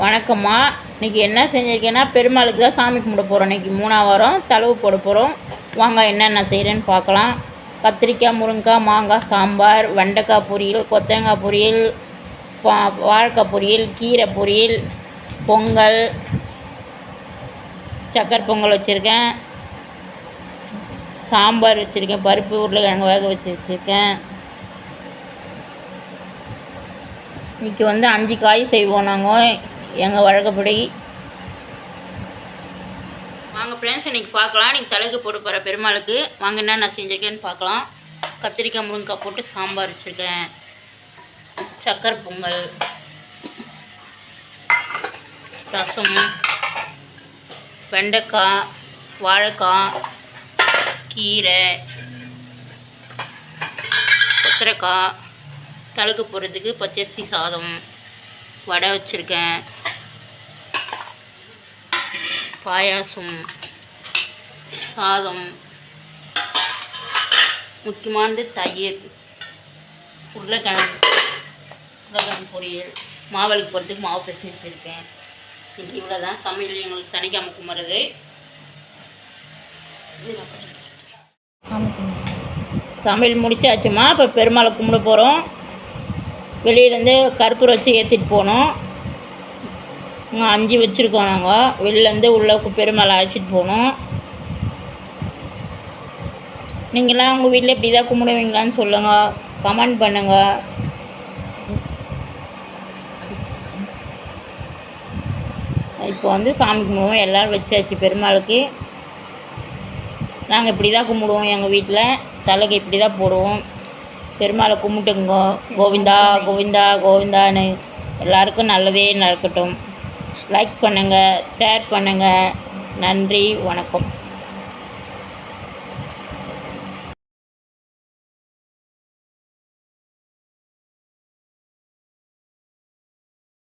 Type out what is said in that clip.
வணக்கம்மா. இன்னைக்கு என்ன செஞ்சுருக்கேன்னா பெருமாளுக்கு தான் சாமி கும்பிட போகிறோம் இன்னைக்கு மூணாவது வாரம் தளவு போட போகிறோம் வாங்க என்னென்ன செய்கிறேன்னு பார்க்கலாம். கத்திரிக்காய் முருங்கைக்காய் மாங்காய் சாம்பார் வெண்டைக்காய் பொரியல் கொத்தரங்காய் பொரியல் பா வாழைக்காய் பொரியல் கீரை பொரியல் பொங்கல் சக்கரை பொங்கல் வச்சுருக்கேன். சாம்பார் வச்சுருக்கேன் பருப்பு உருளைக்கிழங்கு வேக வச்சு வச்சுருக்கேன். இன்றைக்கி வந்து அஞ்சு காய் செய்வோம் நாங்கள் எங்கள் வழக்கப்படி. வாங்க ஃப்ரெண்ட்ஸ் இன்னைக்கு பார்க்கலாம். இன்றைக்கி தலைக்கு போட்டு போகிற பெருமாளுக்கு வாங்க என்ன நான் செஞ்சுருக்கேன்னு பார்க்கலாம். கத்திரிக்காய் முருங்கைக்காய் போட்டு சாம்பார் வச்சுருக்கேன். சக்கரை பொங்கல். ரசம். வெண்டைக்காய் வாழைக்காய் கீரை கொத்தரைக்காய் தழுக்கு போடுறதுக்கு பச்சரிசி சாதம். வடை வச்சுருக்கேன். பாயாசம் சாதம் முக்கியமானது தயிர் உருளைக்கிழங்கு உருளைக்கிழங்கு பொரியல் மாவளுக்கு போகிறதுக்கு மாவு பிசைஞ்சு வச்சுருக்கேன். இன்னைக்கு இவ்வளோ தான் சமையல் எங்களுக்கு சனிக்கிழமை கும்பிட்றது. சமையல் முடிச்சாச்சுமா? இப்போ பெருமாளை கும்பிட போகிறோம் வெளியிலேருந்து கற்பூரம் வச்சு ஏற்றிட்டு போனோம். இங்கே அஞ்சு வச்சுருக்கோம் நாங்கள் வெளிலேருந்து உள்ள பெருமாளை அழைச்சிட்டு போனோம். நீங்களாம் உங்கள் வீட்டில் இப்படி தான் கும்பிடுவீங்களான்னு சொல்லுங்கள் கமெண்ட் பண்ணுங்கள் இப்போ வந்து சாமி கும்பிடுவோம். எல்லோரும் வச்சாச்சு பெருமாளுக்கு. நாங்கள் இப்படி தான் கும்பிடுவோம் எங்கள் வீட்டில் தலைக்கு இப்படி தான் போடுவோம். பெருமாளை கும்பிட்டுங்க. கோவிந்தா கோவிந்தா கோவிந்தான்னு எல்லாருக்கும் நல்லதே நடக்கட்டும். லைக் பண்ணுங்கள் ஷேர் பண்ணுங்கள் நன்றி வணக்கம்.